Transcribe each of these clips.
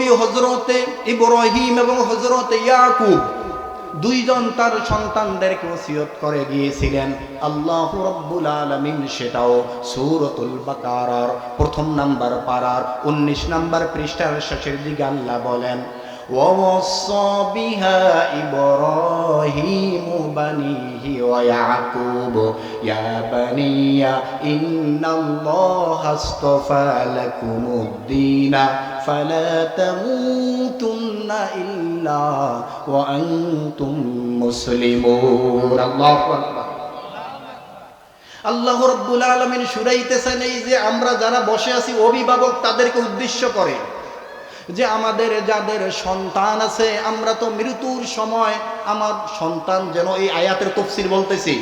নবী হজরতে ইব্রাহিম এবং হজরতে ইয়াকুব দুইজন তার সন্তানদেরকে ওসিয়ত করে গিয়েছিলেন। আল্লাহ রব্বুল আলমিন সেটাও সূরাতুল বাকারার প্রথম নাম্বার পারার উনিশ নাম্বার পৃষ্ঠার শেষের দিকে আল্লাহ বলেন ووصى بها إبراهيم بنيه ويعقوب يا بني إن الله اصطفى لكم الدين فلا تموتن إلا وأنتم مسلمون الله أكبر আল্লাহ রব্বুল আলমিন শুরাইতেছেন এই যে আমরা যারা বসে আছি অভিভাবক তাদেরকে উদ্দেশ্য করে যে আমাদের যাদের সন্তান আছে, আমরা তো মৃত্যুর সময় আমার সন্তান যেন এই আয়াতের তফসির বলতেছি।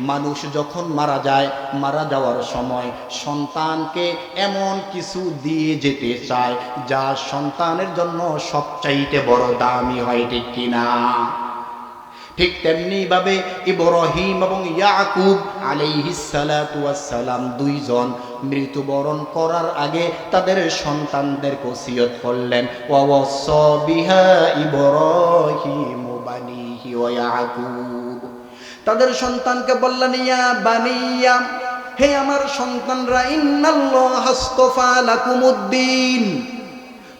মানুষ যখন মারা যায়, মারা যাওয়ার সময় সন্তানকে এমন কিছু দিয়ে যেতে চায়, যা সন্তানের জন্য সবচাইতে বড় দামি হয়, ঠিক কিনা? ঠিক তেমনি ভাবে ইব্রাহিম এবং ইয়াকুব আলাইহিসালাম দুইজন মৃত্যুবরণ করার আগে তাদের সন্তানদের কসিয়ত করলেন। বিহা তাদের সন্তানকে বললেন, ইয়া বানিয়া, হে আমার সন্তানরা, ইন্নাল্লাহ হাস্তফা লাকুমুদ্দিন।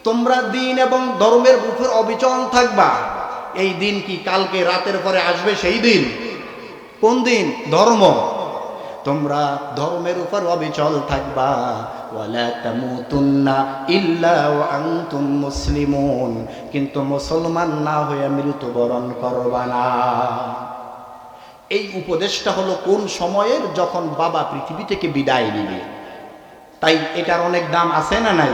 তোমরা দিন এবং ধর্মের উপর অবিচল থাকবা। এই দিন কি কালকে রাতের পরে আসবে সেই দিন? কোন দিন? ধর্ম। তোমরা ধর্মের উপর অবিচল থাকবা। ওয়ালা তামুতুন্না ইল্লা ওয়া আনতুম মুসলিমুন। কিন্তু মুসলমান না হয়ে মৃত্যুবরণ করবা না। এই উপদেশটা হলো কোন সময়ের যখন বাবা পৃথিবী থেকে বিদায় নিবে। তাই এটার অনেক দাম আছে না নাই?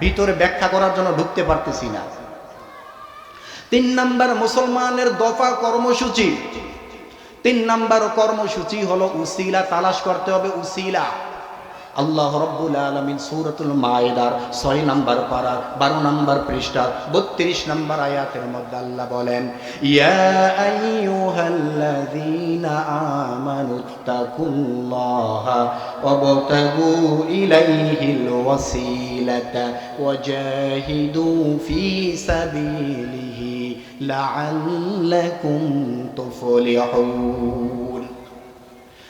ভিতরে ব্যাখ্যা করার জন্য ঢুকতে পারতেছি না। তিন নাম্বার, মুসলমানের দফা কর্মসূচি। তিন নাম্বার কর্মসূচি হলো উসিলা, তালাশ করতে হবে উসিলা। আল্লাহ রব্বুল আলমিন সূরাতুল মায়েদার ছয় নাম্বার পাড়ার বারো নাম্বার পৃষ্ঠা, বত্রিশ নাম্বার আয়াতের মধ্যে আল্লাহ বলেন আমানু তাকুল্লাহা ওয়াবতাগু ইলাইহিল লাআল্লাকুম তুফলিহুন।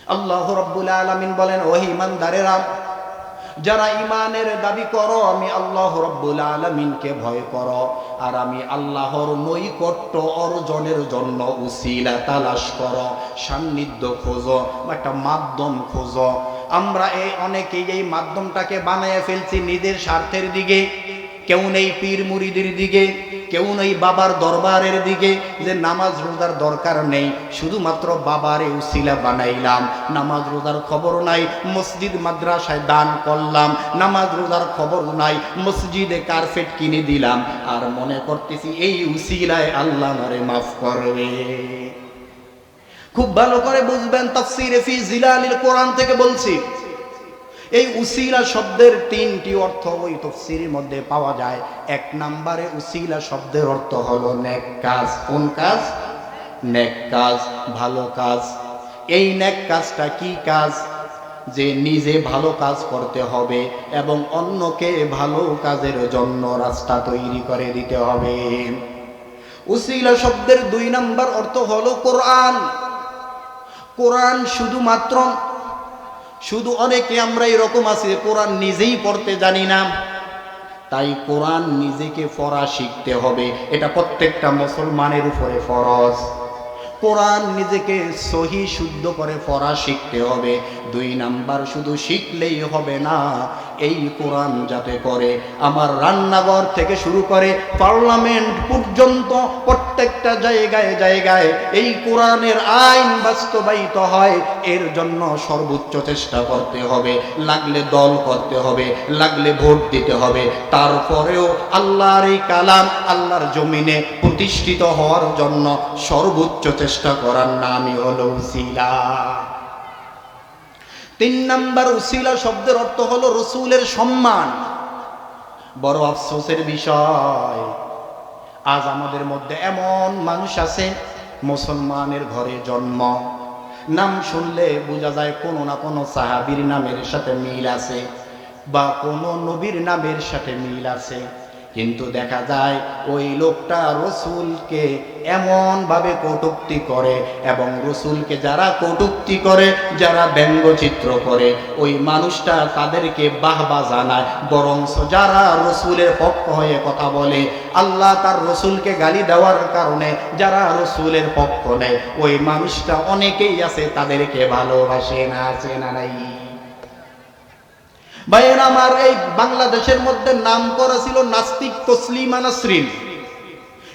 আল্লাহ রব্বুল আলমিন বলেন, ওহি ইমানদারেরা, যারা ইমানের দাবি করো, আমি আল্লাহ রব্বুল আলমিনকে ভয় করো, আর আমি আল্লাহর নৈকট্য অর্জনের জন্য উসিলা তালাশ করো, সান্নিধ্য খোঁজো, একটা মাধ্যম খোঁজো। আমরা এই অনেকেই এই মাধ্যমটাকে বানিয়ে ফেলছি নিজের স্বার্থের দিকে, কেউ নেই পীর মুরিদের দিকে কেউ নেই বাবার দরবারের দিকে যে নামাজ রোজার দরকার নেই। শুধুমাত্র বাবার উসিলা বানাইলাম। নামাজ রোজার খবর নাই, মসজিদ মাদ্রাসায় দান করলাম। নামাজ রোজার খবর নাই, মসজিদে কার্পেট কিনে দিলাম। আর মনে করতেছি এই উসিলায় আল্লাহ আমারে মাফ করবে। খুব ভালো করে বুঝবেন, তাফসিরে ফি জিলালিল কোরআন থেকে বলছি। এই উসিলা শব্দের তিনটি অর্থ ওই তফসিরের মধ্যে পাওয়া যায়। এক নম্বরে উসিলা শব্দের অর্থ হলো নেক কাজ। কোন কাজ? নেক কাজ, ভালো কাজ। এই নেক কাজটা কি কাজ? যে নিজে ভালো কাজ করতে হবে এবং অন্যকে ভালো কাজের জন্য রাস্তা তৈরি করে দিতে হবে। উসিলা শব্দের দুই নম্বর অর্থ হলো কোরআন। কোরআন শুধুমাত্র শুধু অনেকে আমরা এরকম আছি, কোরআন নিজেই পড়তে জানি না। তাই কোরআন নিজেকে পড়া শিখতে হবে। এটা প্রত্যেকটা মুসলমানের উপরে ফরজ। কোরআন নিজেকে সহি, শুদ্ধ করে পড়া শিখতে হবে। দুই নাম্বার, শুধু শিখলেই হবে না এই কোরআন যাতে করে। আমার রান্নাঘর থেকে শুরু করে পার্লামেন্ট পর্যন্ত, প্রত্যেকটা জায়গায় জায়গায় এই কোরআনের আইন বাস্তবায়িত হয়। এর জন্য সর্বোচ্চ চেষ্টা করতে হবে, লাগলে দল করতে হবে, লাগলে ভোট দিতে হবে। তারপরেও আল্লাহর এই কালাম আল্লাহর জমিনে প্রতিষ্ঠিত হওয়ার জন্য সর্বোচ্চ চেষ্টা করার নামই হলো উসিলা। তিন নাম্বার উসিলা শব্দের অর্থ হলো রসুলের সম্মান। বড় আফসোসের বিষয়, আজ আমাদের মধ্যে এমন মানুষ আছে, মুসলমানের ঘরে জন্ম। নাম শুনলে বোঝা যায় কোনো না কোনো সাহাবির নামের সাথে মিল আছে বা কোনো নবীর নামের সাথে মিল আছে। কিন্তু দেখা যায় ওই লোকটা রসুলকে এমনভাবে কটুক্তি করে এবং রসুলকে যারা কটুক্তি করে, যারা ব্যঙ্গচিত্র করে, ওই মানুষটা তাদেরকে বাহবা জানায়। বরং যারা রসুলের পক্ষ হয়ে কথা বলে, আল্লাহ তার রসুলকে গালি দেওয়ার কারণে যারা রসুলের পক্ষ নেয়, ওই মানুষটা অনেকেই আছে তাদেরকে ভালোবাসে না আছে না নাই। ভাইয়ের আমার এই বাংলাদেশের মধ্যে নাম করা ছিল নাস্তিক তসলিমা নাসরিন।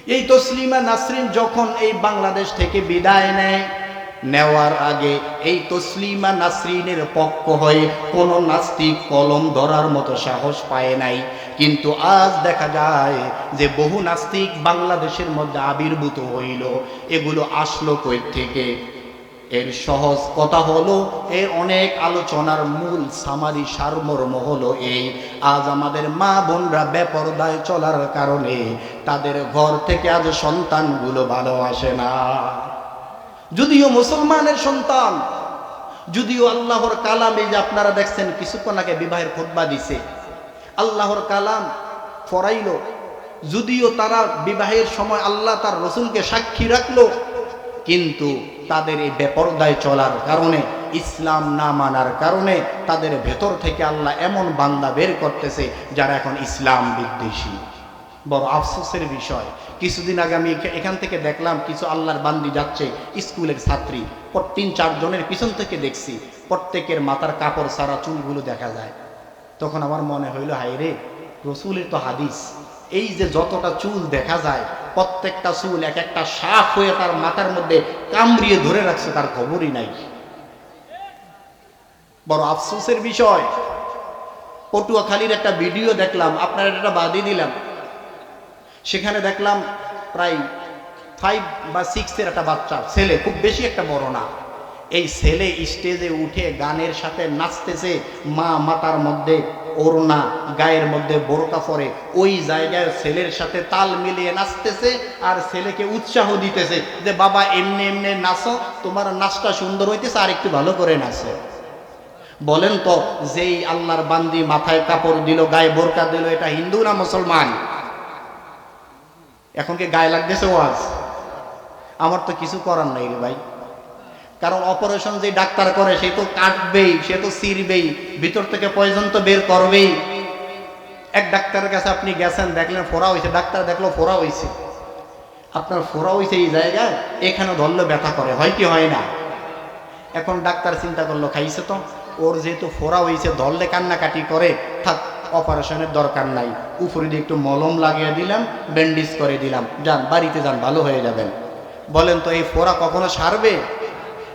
এই তসলিমা নাসরিন যখন এই বাংলাদেশ থেকে বিদায় নেয়, নেওয়ার আগে এই তসলিমা নাসরিনের পক্ষ হয়ে কোনো নাস্তিক কলম ধরার মতো সাহস পায় নাই। কিন্তু আজ দেখা যায় যে বহু নাস্তিক বাংলাদেশের মধ্যে আবির্ভূত হইল। এগুলো আসলো কই থেকে? এর সহজ কথা হলো এর অনেক আলোচনার মূল সামারি সারমর্ম হলো এই, আজ আমাদের মা বোনরা বেপরদায় চলার কারণে তাদের ঘর থেকে আজ সন্তানগুলো ভালো আসে না। যদিও মুসলমানের সন্তান, যদিও আল্লাহর কালাম, এই যে আপনারা দেখছেন কিছুক্ষণ আগে বিবাহের খোদবা দিছে, আল্লাহর কালাম ফরাইল, যদিও তারা বিবাহের সময় আল্লাহ তার রসুলকে সাক্ষী রাখল কিন্তু তাদের এই বেপরদায় চলার কারণে, ইসলাম না মানার কারণে তাদের ভেতর থেকে আল্লাহ এমন বান্দা বের করতেছে যারা এখন ইসলাম বিদ্বেষী। বড় আফসোসের বিষয়। কিছুদিন আগে আমি এখান থেকে দেখলাম কিছু আল্লাহর বান্দি যাচ্ছে স্কুলের ছাত্রী। তিন চারজনের পিছন থেকে দেখছি, প্রত্যেকের মাথার কাপড় সারা চুলগুলো দেখা যায়। তখন আমার মনে হইল হাই রে রসুলের তো হাদিস। এই যে যতটা চুল দেখা যায় প্রত্যেকটা চুল এক একটা সাফ হয়ে তার মাথার মধ্যে কামড়িয়ে ধরে রাখছে, তার খবরই নাই। বড় আফসোসের বিষয়। পটুয়াখালীর একটা ভিডিও দেখলাম, আপনার এটা বাদই দিলাম। সেখানে দেখলাম প্রায় ফাইভ বা সিক্সের একটা বাচ্চা, ছেলে, খুব বেশি একটা বড় না। এই ছেলে স্টেজে উঠে গানের সাথে নাচতেছে মা মাতার মধ্যে ওড়না গায়ের মধ্যে বোরকা পরে, ওই জায়গায় ছেলের সাথে তাল মিলিয়ে নাচতেছে আর ছেলেকে উৎসাহ দিতেছে যে, বাবা, এমনি এমনি নাচো, তোমার নাচটা সুন্দর হইতেছে আর একটু ভালো করে নাচো। বলেন তো, যেই আল্লাহর বান্দি মাথায় কাপড় দিল, গায়ে বোরকা দিল, এটা হিন্দু না মুসলমান? এখন কি গায়ে লাগতেছে ওয়াজ? আমার তো কিছু করার নাই রে ভাই। কারণ অপারেশন যে ডাক্তার করে, সে তো কাটবেই, সে তো চিরবেই ভিতর থেকে পয়জন তো বের করবেই। এক ডাক্তারের কাছে আপনি গেছেন, দেখলেন ফোড়া হয়েছে ডাক্তার দেখল ফোড়া হয়েছে আপনার ফোড়া হয়েছে এই জায়গায়, এখানে ধরলে ব্যথা করে, হয় কি হয় না? এখন ডাক্তার চিন্তা করল, খাইছে তো? ওর যেহেতু ফোড়া হয়েছে ধরলে কান্নাকাটি করে, থাক, অপারেশনের দরকার নাই। উপরে দিয়ে একটু মলম লাগিয়ে দিলাম, ব্যান্ডেজ করে দিলাম। যান, বাড়িতে যান, ভালো হয়ে যাবেন। বলেন তো, এই ফোড়া কখনো সারবে?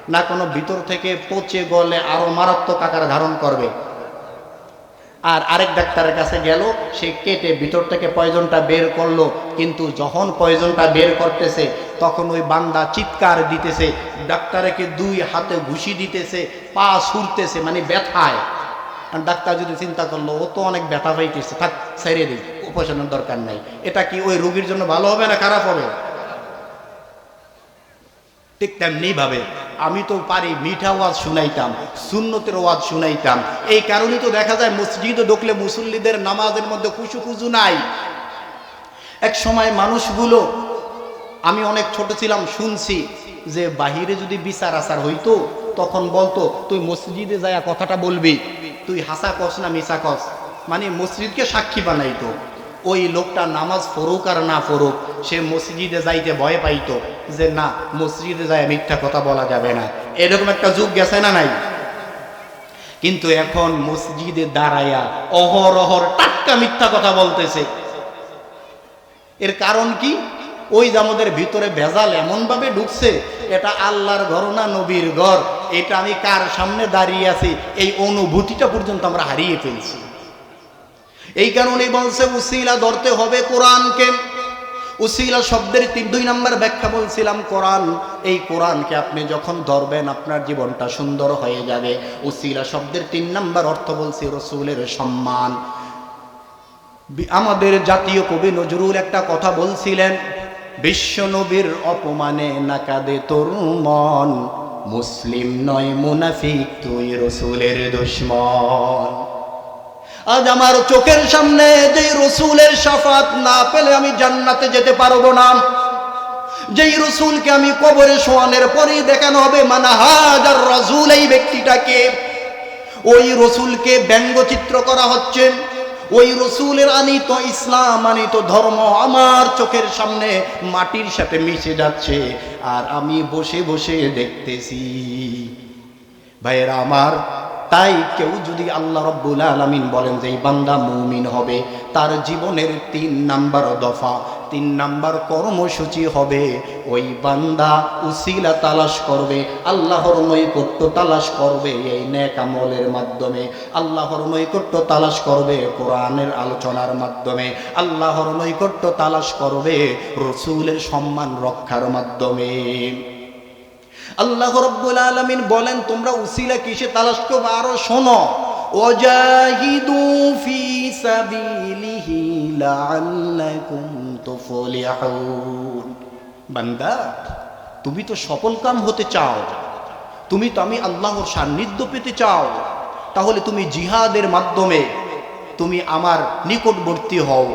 না কোনো ভিতর থেকে পচে গলে আরও মারাত্মক আকার ধারণ করবে। আর আরেক ডাক্তারের কাছে গেল, সে কেটে ভিতর থেকে পয়জনটা বের করল, কিন্তু যখন পয়জনটা বের করতেছে, তখন ওই বান্দা চিৎকার দিতেছে, ডাক্তারকে দুই হাতে ঘুষি দিতেছে, পা সুরতেছে মানে ব্যথায়। আর ডাক্তার যদি চিন্তা করল, ও তো অনেক ব্যথা পাইতেছে, থাক, ছেড়ে দিই উপশনের দরকার নাই। এটা কি ওই রোগীর জন্য ভালো হবে না খারাপ হবে? ঠিক তেমনি ভাবে। আমি তো পারি মিঠা ওয়াজ শুনাইতাম, সুন্নতের ওয়াজ শুনাইতাম। এই কারণেই তো দেখা যায় মসজিদে ঢুকলে মুসল্লিদের নামাজের মধ্যে কুচু কুচু নাই। এক সময় মানুষগুলো, আমি অনেক ছোট ছিলাম, শুনছি যে বাহিরে যদি বিচার আচার হইতো, তখন বলতো, তুই মসজিদে যায় কথাটা বলবি, তুই হাসা কস না মিশা কস। মানে মসজিদকে সাক্ষী বানাইতো। ওই লোকটা নামাজ পড়ুক আর না পড়ুক, সে মসজিদে যাইতে ভয় পাইতো যে না, মসজিদে যায় মিথ্যা কথা বলা যাবে না। এরকম একটা যুগ গেছে না নাই? কিন্তু এখন মসজিদে দাঁড়াইয়া অহরহর টাটকা মিথ্যা কথা বলতেছে। এর কারণ কি? ওই যে আমাদের ভিতরে ভেজাল এমনভাবে ঢুকছে, এটা আল্লাহর ঘর না নবীর ঘর? এটা আমি কার সামনে দাঁড়িয়ে আছি? এই অনুভূতিটা পর্যন্ত আমরা হারিয়ে ফেলছি। এই কারণে বলছে, উসিলা ধরতে হবে কোরআনকে। উসিলা শব্দের তিন দুই নম্বর ব্যাখ্যা বলছিলাম, কোরআন, এই কোরআনকে আপনি যখন ধরবেন, আপনার জীবনটা সুন্দর হয়ে যাবে। উসিলা শব্দের তিন নম্বর অর্থ বলছি, রসুলের সম্মান। আমাদের জাতীয় কবি নজরুল একটা কথা বলছিলেন, বিশ্ব নবীর অপমানে নাকাদে তোর মন, মুসলিম নয় মুনাফিক, তুই রসুলের দুশ্মন। আজ আমার চোখের সামনে যে রসুলের সাফাত না পেলে আমি জান্নাতে যেতে পারব না। যেই রসুলকে আমি কবরে শোয়ানের পরেই দেখানো হবে মানা হাজার রসুল এই ব্যক্তিটাকে। ওই রসুলকে ব্যঙ্গচিত্র করা হচ্ছে। ওই রসুলের আনিত ইসলাম, আনিত ধর্ম আমার চোখের সামনে মাটির সাথে মিশে যাচ্ছে। আর আমি বসে বসে দেখতেছি, ভাইয়েরা আমার তাই কেউ যদি আল্লাহ রব্বুল আলমিন বলেন যে এই বান্দা মুমিন হবে, তার জীবনের তিন নাম্বার দফা, তিন নাম্বার কর্মসূচি হবে, ওই বান্দা উসিলা তালাশ করবে, আল্লাহর নৈকট্য তালাশ করবে এই নেক আমলের মাধ্যমে, আল্লাহর নৈকট্য তালাশ করবে কোরআনের আলোচনার মাধ্যমে, আল্লাহর নৈকট্য তালাশ করবে রসুলের সম্মান রক্ষার মাধ্যমে। আল্লাহ রব্বুল আলমিন বলেন, তোমরা উসিলা কিসে তালাশ করবে? আরও শোনো ওজাহিদু ফি সাবিলিহি লাআল্লাকুম তুফলিহুন। বান্দা, তুমি তো সফল কাম হতে চাও। তুমি তো আমি আল্লাহর সান্নিধ্য পেতে চাও। তাহলে তুমি জিহাদের মাধ্যমে তুমি আমার নিকটবর্তী হও।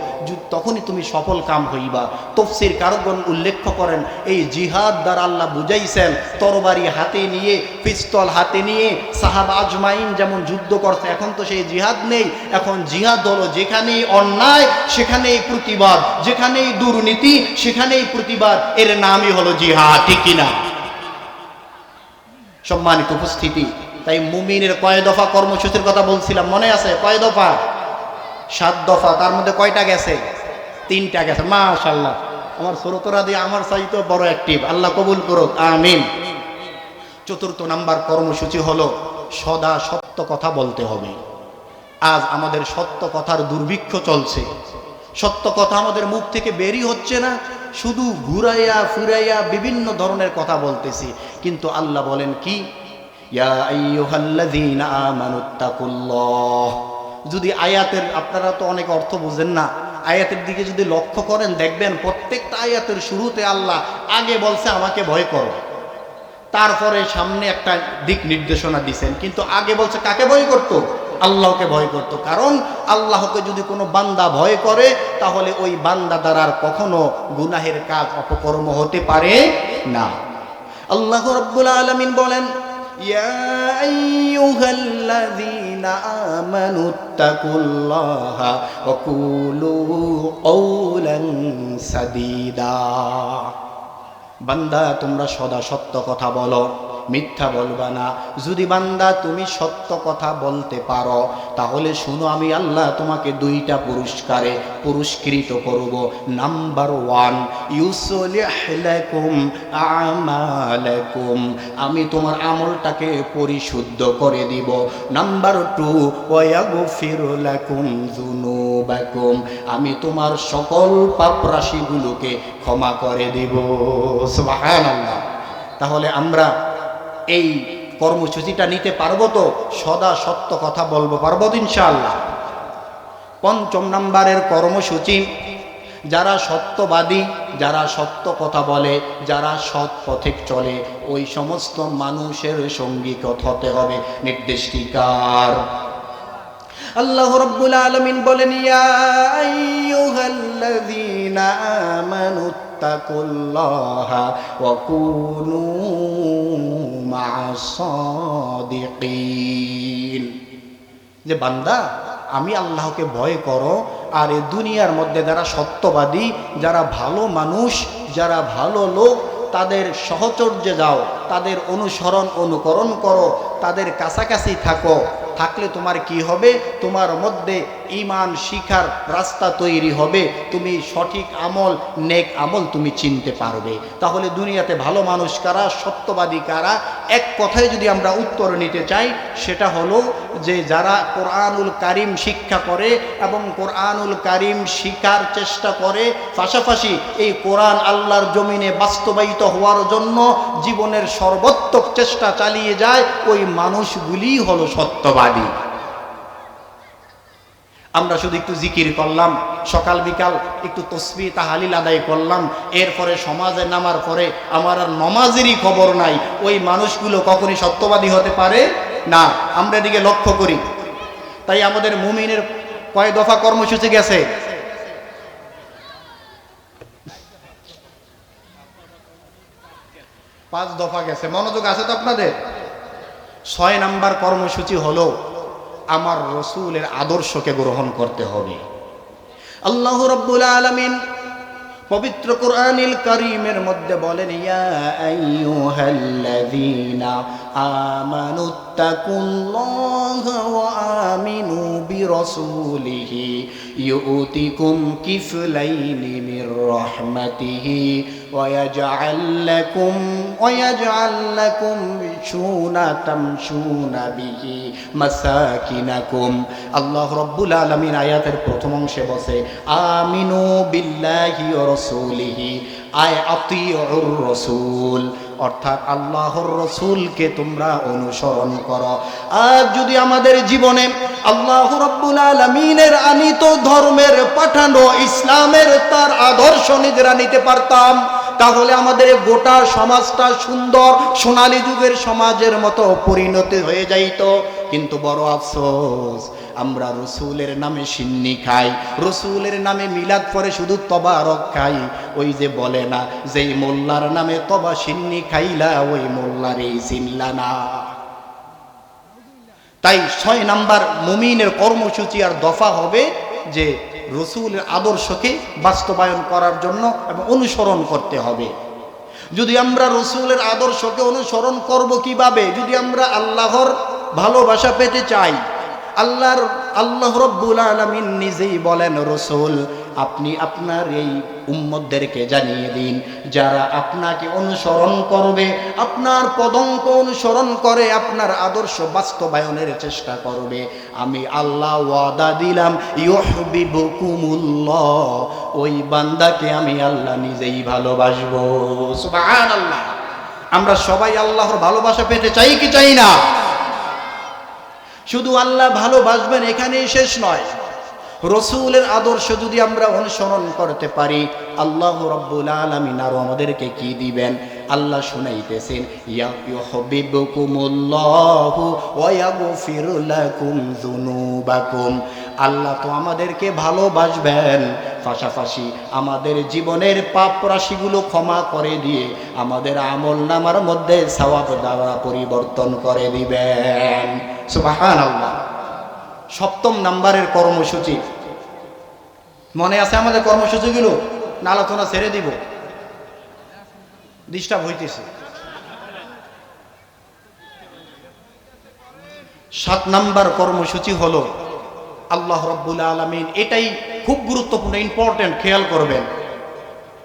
তখনই তুমি সফল কাম হইবা। তফসির কারগণ উল্লেখ করেন, এই জিহাদ দ্বারা আল্লাহ বুঝাইছেন, তরবারি হাতে নিয়ে, পিস্তল হাতে নিয়ে, সাহাব আজমাইন যেমন যুদ্ধ করছে, এখন তো সেই জিহাদ নেই। এখন জিহাদ হলো যেখানেই অন্যায়, সেখানেই প্রতিবাদ। যেখানেই দুর্নীতি, সেখানেই প্রতিবাদ। এর নামই হলো জিহাদ, ঠিক কিনা সম্মানিত উপস্থিতি, তাই মুমিনের কয় দফা কর্মসূচির কথা বলছিলাম, মনে আছে? কয় দফা? সাত দফা, তার মধ্যে কয়টা গেছে? তিনটা গেছে মাশাল্লাহ আমার শ্রোতরা দিয়ে আমার চাইতে বড় অ্যাক্টিভ আল্লাহ কবুল করুক, আমিন। চতুর্থ নাম্বার কর্মসূচি হলো, সদা সত্য কথা বলতে হবে। আজ আমাদের সত্য কথার দুর্ভিক্ষ চলছে। সত্য কথা আমাদের মুখ থেকে বেরি হচ্ছে না। শুধু ঘুরাইয়া ফুরাইয়া বিভিন্ন ধরনের কথা বলতেছি। কিন্তু আল্লাহ বলেন কি? ইয়া আইয়ুহাল্লাযীনা আমানুত্তাকুল্লাহ যদি আয়াতের, আপনারা তো অনেক অর্থ বুঝেন না, আয়াতের দিকে যদি লক্ষ্য করেন, দেখবেন প্রত্যেকটা আয়াতের শুরুতে আল্লাহ আগে বলছে, আমাকে ভয় করো। তারপরে সামনে একটা দিক নির্দেশনা দিছেন, কিন্তু আগে বলছে, কাকে ভয় করতো? আল্লাহকে ভয় করত। কারণ আল্লাহকে যদি কোনো বান্দা ভয় করে, তাহলে ওই বান্দা দ্বারা আর কখনো গুনাহের কাজ, অপকর্ম হতে পারে না। আল্লাহ রব্বুল আলমিন বলেন ইয়া آمنوا اتقوا الله وقولوا قولا سديدا বান্দা তোমরা সদা সত্য কথা বলো মিথ্যা বলবা না। যদি বান্দা তুমি সত্য কথা বলতে পারো, তাহলে শুনো আমি আল্লাহ তোমাকে দুইটা পুরস্কারে পুরস্কৃত করব। নাম্বার ওয়ান ইউসলিহুম আমালাকুম। আমি তোমার আমলটাকে পরিশুদ্ধ করে দিব। নাম্বার টু ওয়াগফির লাকুম যুনুবাকুম। আমি তোমার সকল পাপরাশিগুলোকে ক্ষমা করে দিব। তাহলে আমরা এই কর্মসূচিটা নিতে পারব তো? সদা সত্য কথা বলব পারব তো ইনশাআল্লাহ। পঞ্চম নাম্বারের কর্মসূচি, যারা সত্যবাদী, যারা সত্য কথা বলে, যারা সৎ পথে চলে, ওই সমস্ত মানুষের সঙ্গীকত হতে হবে। নির্দেশিকার। আল্লাহ রব্বুল আলমিন বলেন, ইয়া আইয়ুহাল্লাযীনা কুনু মা'আস সাদিকিন যে বান্দা, আমি আল্লাহকে ভয় করো, আর এই দুনিয়ার মধ্যে যারা সত্যবাদী, যারা ভালো মানুষ, যারা ভালো লোক, তাদের সহচর্যে যাও, তাদের অনুসরণ, অনুকরণ করো, তাদের কাছাকাছি থাকো। থাকলে তোমার কি হবে? তোমার মধ্যে ইমান শিখার রাস্তা তৈরি হবে। তুমি সঠিক আমল, নেক আমল তুমি চিনতে পারবে। তাহলে দুনিয়াতে ভালো মানুষ কারা? সত্যবাদী কারা? এক কথায় যদি আমরা উত্তর নিতে চাই, সেটা হলো যে যারা কোরআনুল কারিম শিক্ষা করে এবং কোরআনুল কারিম শিখার চেষ্টা করে, পাশাপাশি এই কোরআন আল্লাহর জমিনে বাস্তবায়িত হওয়ার জন্য জীবনের সর্বোত্তক চেষ্টা চালিয়ে যায়, ওই মানুষগুলি হলো সত্যবাদী। আমরা শুধু একটু জিকির করলাম, সকাল বিকাল একটু তসবি তাহালিল আদায় করলাম, এরপরে সমাজে নামার পরে আমার আর নমাজেরই খবর নাই। ওই মানুষগুলো কখনই সত্যবাদী হতে পারে না। আমরা এদিকে লক্ষ্য করি। তাই আমাদের মুমিনের কয় দফা কর্মসূচি গেছে? পাঁচ দফা গেছে। মনোযোগ আছে তো আপনাদের? ছয় নাম্বার কর্মসূচি হলো আমার রসুলের আদর্শকে গ্রহণ করতে হবে। আল্লাহ রব্বুল আলমিন পবিত্র কোরআনিল করিমের মধ্যে বলেন, ইয়া আমিনু বিরাসূলিহি মির রাহমাতিহি ওয়া ইয়াজআল লাকুম ওয়া ইয়াজআল লাকুম শুনা তামশুনা বিহি মাসাকিনাকুম আল্লাহ রব্বুল আলামিন আয়াতের প্রথম অংশে বসে আমিনু বিল্লাহি ওয়া রাসূলিহি আয় আতিউর রাসূল। অর্থাৎ আল্লাহর রসুলকে তোমরা অনুসরণ করো। আর যদি আমাদের জীবনে আল্লাহ রব্বুল আলমিনের আনিত ধর্মের পাঠানো ইসলামের তার আদর্শ নিজেরা নিতে পারতাম। তাহলে আমাদের গোটা সমাজটা সুন্দর, সোনালী যুগের সমাজের মতো হয়ে যাইত। কিন্তু বড় আফসোস, আমরা রসুলের নামে সিন্নি খাই, রসুলের নামে মিলাদ পরে শুধু তবারক খাই। ওই যে বলে না, যেই মোল্লার নামে তবা সিন্নি খাইলা, ওই মোল্লারই চিনলা না। তাই ছয় নাম্বার মুমিনের কর্মসূচি আর দফা হবে যে রসুলের আদর্শকে বাস্তবায়ন করার জন্য এবং অনুসরণ করতে হবে। যদি আমরা রসুলের আদর্শকে অনুসরণ করব কীভাবে? যদি আমরা আল্লাহর ভালোবাসা পেতে চাই, আল্লাহর, আল্লাহ রব্বুল আলমিন নিজেই বলেন, রসুল আপনি আপনার এই উম্মতদেরকে জানিয়ে দিন। যারা আপনাকে অনুসরণ করবে, আপনার পদঙ্ক অনুসরণ করে আপনার আদর্শ বাস্তবায়নের চেষ্টা করবে। আমি আল্লাহ ওয়াদা দিলাম ইহবিবুকুমুল্লাহ ওই বান্দাকে আমি আল্লাহ নিজেই ভালোবাসবো। আমরা সবাই আল্লাহর ভালোবাসা পেতে চাই কি চাই না? শুধু আল্লাহ ভালোবাসবেন এখানেই শেষ নয়। রসুলের আদর্শ যদি আমরা অনুসরণ করতে পারি, আল্লাহ রব্বুল আলমিন আরও আমাদেরকে কি দিবেন? আল্লাহ শুনাইতেছেন আল্লাহ তো আমাদেরকে ভালোবাসবেন। পাশাপাশি আমাদের জীবনের পাপ রাশিগুলো ক্ষমা করে দিয়ে আমাদের আমল নামার মধ্যে সওয়াব দাওয়া পরিবর্তন করে দিবেন। সুবাহান আল্লাহ সপ্তম নাম্বারের কর্মসূচি। মনে আছে আমাদের কর্মসূচিগুলো? না, আলোচনা ছেড়ে দিব। ডিস্টার্ব হইতেছে। সাত নাম্বার কর্মসূচি হলো, আল্লাহ রব্বুল আলমিন এটাই খুব গুরুত্বপূর্ণ ইম্পর্টেন্ট খেয়াল করবেন।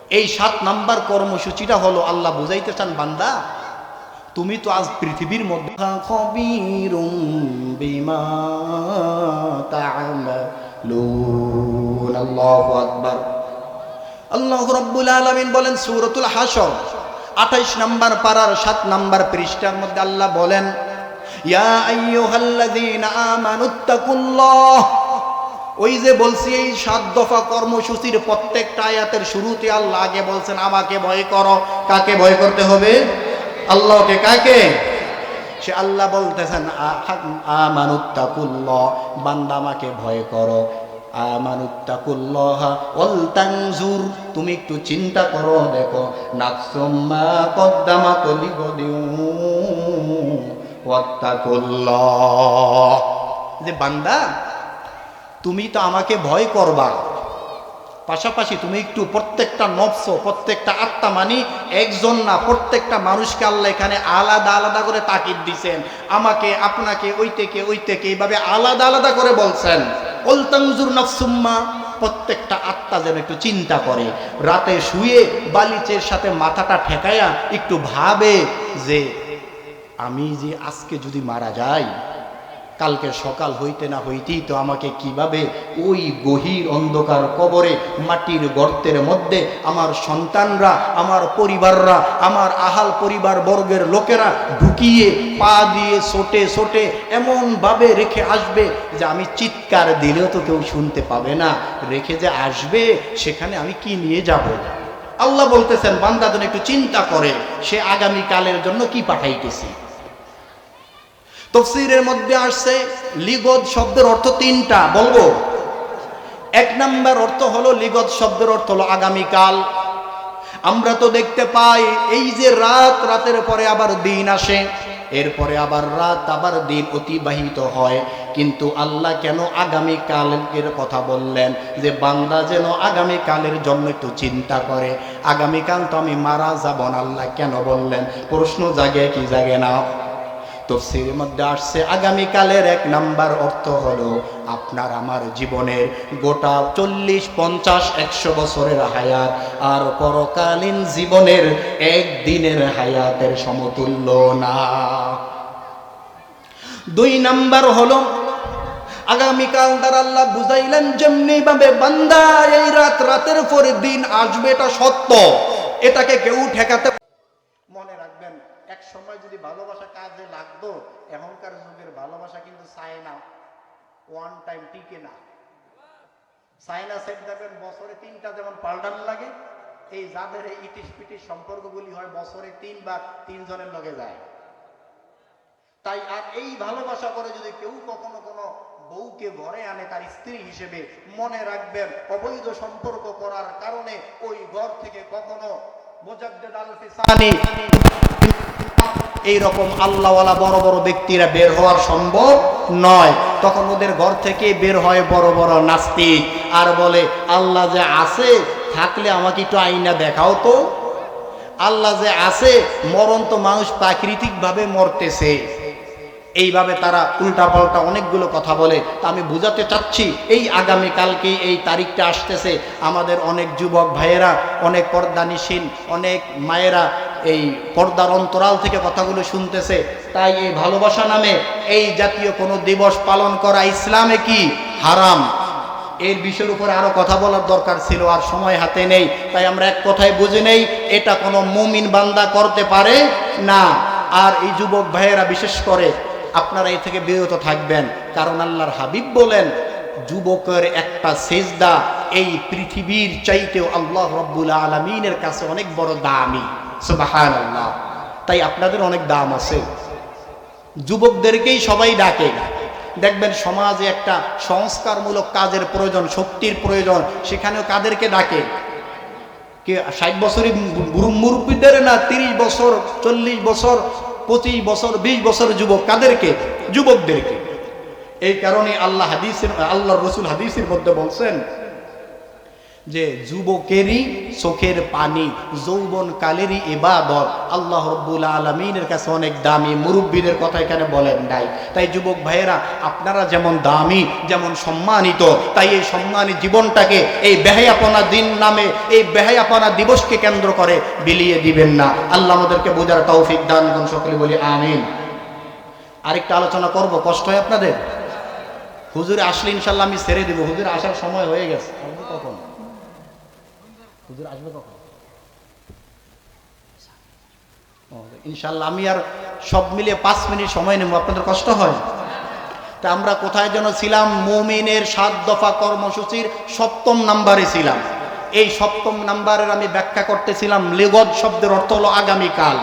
এই সাত নাম্বার কর্মসূচিটা হলো, আল্লাহ বুঝাইতে চান বান্দা তুমি তো আজ পৃথিবীর মধ্যে আল্লাহু আল্লাহ রাব্বুল আলামিন বলেন সূরাতুল হাসর 28 নাম্বার পারার 7 নাম্বার পৃষ্ঠার মধ্যে আল্লাহ বলেন ইয়া ওই যে বলছি এই সাত দফা কর্মসূচির প্রত্যেকটা আয়াতের শুরুতে আল্লাহ আগে বলছেন আমাকে ভয় করো কাকে ভয় করতে হবে? আল্লাহকে কাকে? সে আল্লাহ বলতেছেন আমানুত্তাকুল্লাহ, বান্দা আমাকে ভয় করো। আমানুত্তাকুল্লাহ ওয়াল তানজুর তুমি একটু চিন্তা করো, দেখো। নাকসুম্মা কদ্দামাত লিগদিউ ওয়াত্তাকুল্লাহ। যে বান্দা, তুমি তো আমাকে ভয় করবা। পাশাপাশি তুমি একটু প্রত্যেকটা নবস প্রত্যেকটা আত্মা মানি, একজন না, প্রত্যেকটা মানুষকে আল্লাহ এখানে আলাদা আলাদা করে তাকিদ দিছেন। আমাকে, আপনাকে ওই থেকে ওই থেকে এইভাবে আলাদা আলাদা করে বলছেন। ওলতাংজুর নফসুম্মা প্রত্যেকটা আত্মা যেন একটু চিন্তা করে। রাতে শুয়ে বালিচের সাথে মাথাটা ঠেকায়া একটু ভাবে যে, আমি যে আজকে যদি মারা যাই কালকে সকাল হইতে না হইতেই তো আমাকে কীভাবে ওই গভীর অন্ধকার কবরে মাটির গর্তের মধ্যে আমার সন্তানরা, আমার পরিবাররা, আমার আহাল পরিবার বর্গের লোকেরা ঢুকিয়ে পা দিয়ে সোটে সোটে এমনভাবে রেখে আসবে যে আমি চিৎকার দিলেও তো কেউ শুনতে পাবে না। রেখে যে আসবে, সেখানে আমি কি নিয়ে যাব? আল্লাহ বলতেছেন বান্দাদন একটু চিন্তা করে, সে আগামী কালের জন্য কি পাঠাইতেছি? তফসিরের মধ্যে আসছে লিগদ শব্দের অর্থ তিনটা, বলব। এক নাম্বার অর্থ হলো লিগদ শব্দের অর্থ হলো আগামীকাল। আমরা তো দেখতে পাই এই যে রাত, রাতের পরে আবার দিন আসে, এরপরে আবার রাত, আবার দিন অতিবাহিত হয়। কিন্তু আল্লাহ কেন আগামী কালের কথা বললেন? যে বান্দা যেন আগামী কালের জন্য একটু চিন্তা করে। আগামীকাল তো আমি মারা যাব না, আল্লাহ কেন বললেন? প্রশ্ন জাগে কি জাগে না? তফসির মধ্যে আসছে, আগামীকালের এক নাম্বার অর্থ হলো আপনার আমার জীবনের গোটা চল্লিশ, পঞ্চাশ, একশো বছরের হায়াত আর পরকালীন জীবনের একদিনের হায়াতের সমতুল্য না। দুই নাম্বার হলো, আগামীকাল দ্বারা আল্লাহ বুঝাইলেন, যেমনি ভাবে বান্দা এই রাত রাতের পরে দিন আসবে এটা সত্য, এটাকে কেউ ঠেকাতে সময় যদি ভালোবাসা কাজে লাগতো, এখনকার যুগের ভালোবাসা কিন্তু চায় না ওয়ান টাইম টিকে না। চায়না সেট দেখবেন, বছরে তিনটা যেমন পাল্টান লাগে, এই যাদের এই ইটিস পিটিস সম্পর্কগুলি হয়, বছরে তিনবার তিনজনের লগে যায়। তাই আর এই ভালোবাসা করে যদি কেউ কখনো কোনো বউকে ঘরে আনে, তার স্ত্রী হিসেবে মনে রাখবেন, অবৈধ সম্পর্ক করার কারণে ওই ঘর থেকে কখনো মোজাদ্দেদ আল ফিসানি এইরকম আল্লাহওয়ালা বড় বড় ব্যক্তিরা বের হওয়ার সম্ভব নয়। তখন ওদের ঘর থেকে বের হয় বড় বড় নাস্তিক আর বলে, আল্লাহ যে আছে, থাকলে আমাকে একটু আইনা দেখাও তো। আল্লাহ যে আছে, মরণ তো মানুষ প্রাকৃতিকভাবে মরতেছে। এইভাবে তারা উল্টাপাল্টা অনেকগুলো কথা বলে। তা আমি বুঝাতে চাচ্ছি, এই আগামী কালকে এই তারিখটা আসতেছে। আমাদের অনেক যুবক ভাইয়েরা, অনেক পর্দানিসীন, অনেক মায়েরা এই পর্দার অন্তরাল থেকে কথাগুলো শুনতেছে। তাই এই ভালোবাসা নামে এই জাতীয় কোনো দিবস পালন করা ইসলামে কি হারাম? এর বিষয়ের উপরে আরও কথা বলার দরকার ছিল আর সময় হাতে নেই। তাই আমরা এক কথায় বুঝে নেই, এটা কোনো মুমিন বান্দা করতে পারে না। আর এই যুবক ভাইয়েরা বিশেষ করে আপনারা এই থেকে বিরত থাকবেন। কারণ আল্লাহর হাবিব বলেন, যুবকের একটা সেজদা এই পৃথিবীর চাইতেও আল্লাহ রব্বুল আলমিনের কাছে অনেক বড় দামি। তাই আপনাদের অনেক দাম আছে। যুবকদেরকেই সবাই ডাকে। দেখবেন সমাজে একটা সংস্কারমূলক কাজের প্রয়োজন, শক্তির প্রয়োজন, সেখানেও কাদেরকে ডাকে। কে, ষাট বছরই মুরব্বীদের না, তিরিশ বছর, চল্লিশ বছর, পঁচিশ বছর, বিশ বছর যুবক, কাদেরকে? যুবকদেরকে। এই কারণে আল্লাহ হাদিসের আল্লাহ রসুল হাদিসের মধ্যে বলছেন যে যুবকেরই চোখের পানি, যৌবন কালেরই ইবাদত। আল্লাহ রব্বুল আলমিনের কাছে অনেক দামি, মুরব্বীদের কথা এখানে বলেন নাই। তাই যুবক ভাইয়েরা, আপনারা যেমন দামি, যেমন সম্মানিত, তাই এই সম্মানী জীবনটাকে, এই বেহায়াপনা দিন নামে, এই বেহায়াপনা দিবসকে কেন্দ্র করে বিলিয়ে দিবেন না। আল্লাহ আমাদেরকে বোঝার তৌফিক দান করুন, সকলে বলি আমিন। আরেকটা আলোচনা করব, কষ্ট হয় আপনাদের? হুজুরে আসলে ইনশাল্লাহ আমি ছেড়ে দেবো। হুজুরে আসার সময় হয়ে গেছে। কখন? হুজুর আসবে কখন? ইনশাল্লাহ আমি আর সব মিলিয়ে পাঁচ মিনিট সময় নেব, আপনাদের কষ্ট হয়? তা আমরা কোথায় যেন ছিলাম? মোমিনের সাত দফা কর্মসূচির সপ্তম নাম্বারে ছিলাম। এই সপ্তম নাম্বারের আমি ব্যাখ্যা করতেছিলাম, লেগদ শব্দের অর্থ হলো আগামীকাল।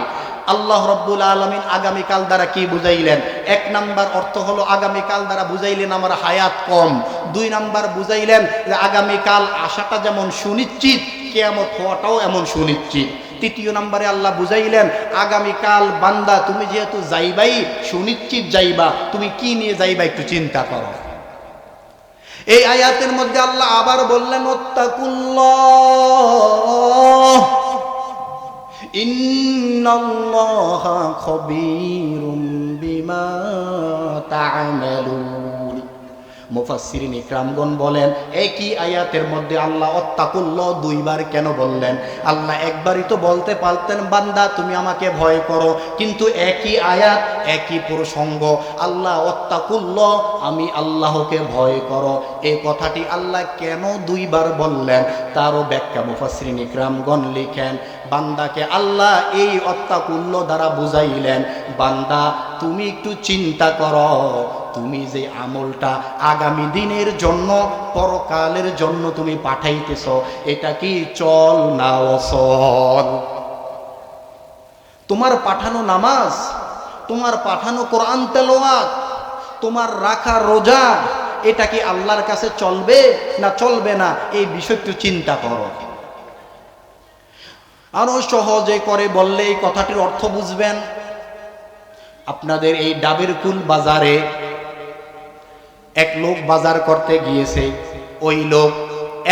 আল্লাহ রব্বুল আলমিন আগামীকাল দ্বারা কি বুঝাইলেন? এক নাম্বার অর্থ হলো আগামীকাল দ্বারা বুঝাইলেন আমার হায়াত কম। দুই নাম্বার বুঝাইলেন যে আগামীকাল আশাটা যেমন সুনিশ্চিত, কেয়ামত হওয়াটাও এমন সুনিশ্চিত। তৃতীয় নম্বরে আল্লাহ বুঝাইলেন, আগামীকাল বান্দা তুমি যেহেতু যাইবাই, সুনিশ্চিত যাইবা, তুমি কি নিয়ে যাইবা একটু চিন্তা করো। এই আয়াতের মধ্যে আল্লাহ আবার বললেন, ওত্তাকুল্লাহ। ইন্নাল্লাহা খবীরুম বিমা তা'মালুন। মুফাসসিরিন ইকরামগণ বলেন, একই আয়াতের মধ্যে আল্লাহ অত্তাকুল্ল দুইবার কেন বললেন? আল্লাহ একবারই তো বলতে পারতেন, বান্দা, তুমি আমাকে ভয় করো। কিন্তু একই আয়াত, একই প্রসঙ্গ, আল্লাহ অত্তাকুল্ল আমি আল্লাহকে ভয় করো। এই কথাটি আল্লাহ কেন দুইবার বললেন? তারও ব্যাখ্যা মুফাসসিরিন ইকরামগণ লিখেন, বান্দাকে আল্লাহ এই অত্যাকুল্য দ্বারা বুঝাইলেন, বান্দা, তুমি একটু চিন্তা করো। তুমি যে আমলটা আগামী দিনের জন্য, পরকালের জন্য তুমি পাঠাইতেছ, এটা কি চল না অচল? তোমার পাঠানো নামাজ, তোমার পাঠানো কোরআন তেলোয়াত তোমার রাখা রোজা, এটা কি আল্লাহর কাছে চলবে না চলবে না? এই বিষয়টি চিন্তা করো। আরও সহজে করে বললে এই কথাটির অর্থ বুঝবেন। আপনাদের এই ডাবের কুল বাজারে এক লোক বাজার করতে গিয়েছে। ওই লোক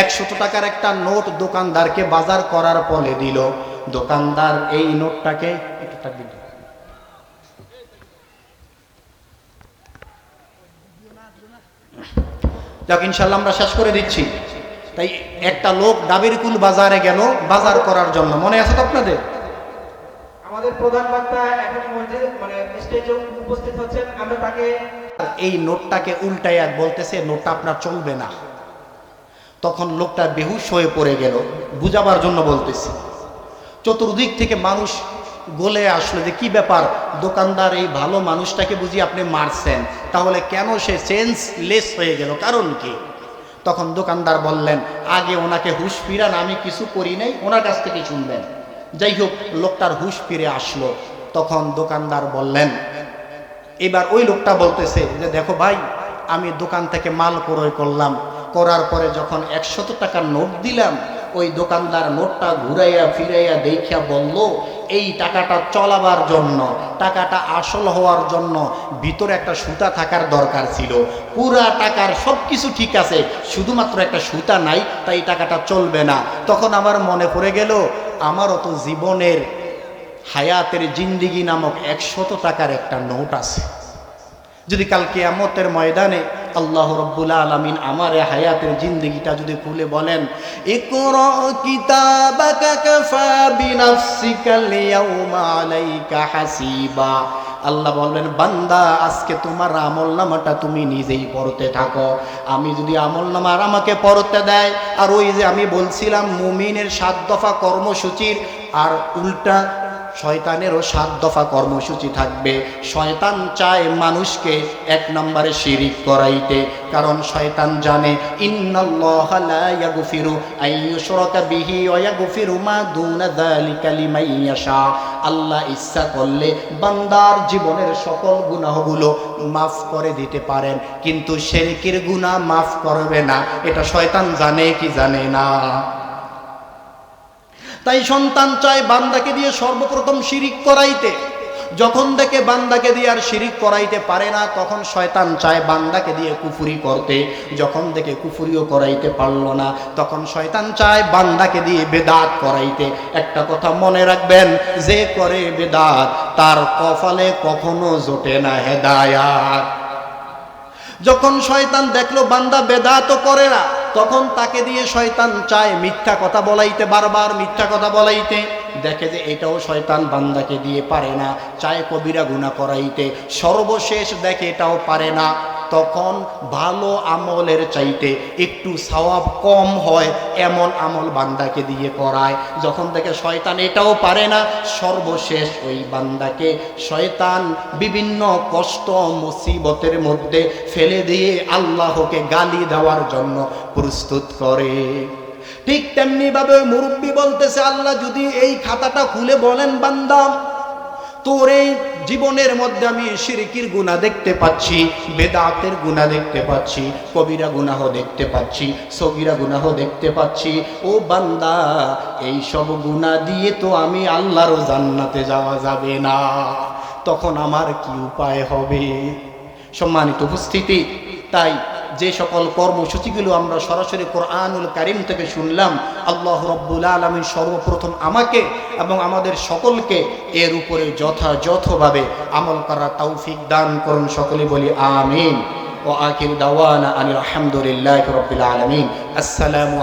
একশত টাকার একটা নোট দোকানদারকে বাজার করার পরে দিল। দোকানদার এই নোটটাকে ইনশাল্লাহ আমরা শেষ করে দিচ্ছি। তাই একটা লোক ডাবের কুল বাজারে গেল বাজার করার জন্য। মনে আছে তো আপনাদের? আমাদের প্রধান বক্তা এখন মঞ্চে মানে স্টেজে উপস্থিত হচ্ছেন। আমরা তাকে এই নোটটাকে উল্টাইয়া বলতেছে, নোটটা আপনার চলবে না। তখন লোকটা বেহুশ হয়ে পড়ে গেল, বুঝাবার জন্য বলতেছি। চতুর্দিক থেকে মানুষ গলে আসলো যে, কি ব্যাপার? দোকানদার এই ভালো মানুষটাকে বুঝি আপনি মারছেন? তাহলে কেন সে চেঞ্জ লেস হয়ে গেল? কারণ কি? তখন দোকানদার বললেন, আগে ওনাকে হুশ ফিরান, আমি কিছু করি নাই, ওনার কাছ থেকে শুনবেন। যাই হোক, লোকটার হুশ ফিরে আসলো। তখন দোকানদার বললেন এবার ওই লোকটা বলতেছে যে, দেখো ভাই, আমি দোকান থেকে মাল ক্রয় করলাম। করার পরে যখন একশত টাকার নোট দিলাম, ওই দোকানদার নোটটা ঘুরাইয়া ফিরাইয়া দেখিয়া বলল, এই টাকাটা চলাবার জন্য, টাকাটা আসল হওয়ার জন্য ভিতরে একটা সুতা থাকার দরকার ছিল। পুরা টাকার সব কিছু ঠিক আছে, শুধুমাত্র একটা সুতা নাই, তাই টাকাটা চলবে না। তখন আমার মনে পড়ে গেল, আমারও তো জীবনের হায়াতের জিন্দিগি নামক একশত টাকার একটা নোট আছে। যদি কাল কেয়ামতের ময়দানে আল্লাহ রব্বুল আলমিন আমার হায়াতের জিন্দগিটা যদি খুলে বলেন আল্লাহ বলবেন, বান্দা, আজকে তোমার আমল নামাটা তুমি নিজেই পড়তে থাকো। আমি যদি আমল নামার আমাকে পড়তে দেয়, আর ওই যে আমি বলছিলাম মুমিনের সাত দফা কর্মসূচির, আর উল্টা শয়তানেরও সাত দফা কর্মসূচি থাকবে। শয়তান চায় মানুষকে এক নম্বরে শিরিক করাইতে, কারণ শয়তান জানে আল্লাহ ইচ্ছা করলে বান্দার জীবনের সকল গুনাহগুলো মাফ করে দিতে পারেন, কিন্তু শিরকের গুনাহ মাফ করবে না। এটা শয়তান জানে কি জানে না। তাই সন্তান চায় বান্দাকে দিয়ে সর্বপ্রথম শিরিক করাইতে। যখন দেখে বান্দাকে দিয়ে আর শিরিক করাইতে পারে না, তখন শয়তান চায় বান্দাকে দিয়ে কুফুরি করতে। যখন দেখে কুফুরিও করাইতে পারল না, তখন শয়তান চায় বান্দাকে দিয়ে বেদাত করাইতে। একটা কথা মনে রাখবেন, যে করে বেদাত, তার কপালে কখনো জোটে না হেদায়াত। যখন শয়তান দেখল বান্দা বেদাত করে না তখন তাকে দিয়ে শয়তান চায় মিথ্যা কথা বলাইতে, বারবার মিথ্যা কথা বলাইতে। দেখে যে এটাও শয়তান বান্দাকে দিয়ে পারে না, চায় কবিরা গুণা করাইতে। সর্বশেষ দেখে এটাও পারে না। তখন ভালো আমলের চাইতে একটু সওয়াব কম হয়, এমন আমল বান্দাকে দিয়ে করায়। যখন দেখে শয়তান এটাও পারে না, সর্বশেষ ওই বান্দাকে শয়তান বিভিন্ন কষ্ট, মুসিবতের মধ্যে ফেলে দিয়ে আল্লাহকে গালি দেওয়ার জন্য প্রস্তুত করে। ঠিক তেমনি ভাবে মুরব্বী বলতেছে, আল্লাহ যদি এই খাতাটা খুলে বলেন বান্দা, তোর এই জীবনের মধ্যে আমি শিরিকির গুণা দেখতে পাচ্ছি, বেদাতের গুণা দেখতে পাচ্ছি, কবিরা গুনাহ দেখতে পাচ্ছি, সগিরা গুনাহ দেখতে পাচ্ছি। ও বান্দা, এই সব গুণা দিয়ে তো আমি আল্লাহরও জান্নাতে যাওয়া যাবে না। তখন আমার কি উপায় হবে? সম্মানিত উপস্থিতি, তাই যে সকল কর্মসূচিগুলো আমরা সরাসরি কোরআনুল কারিম থেকে শুনলাম, আল্লাহ রব্বুল আলমী সর্বপ্রথম আমাকে এবং আমাদের সকলকে এর উপরে যথাযথভাবে আমল করা তৌফিক দান করুন সকলে বলি আমিন। ও আখির দাওয়ানা আনিল আলহামদুলিল্লাহ রবিল আলমিন। আসসালামু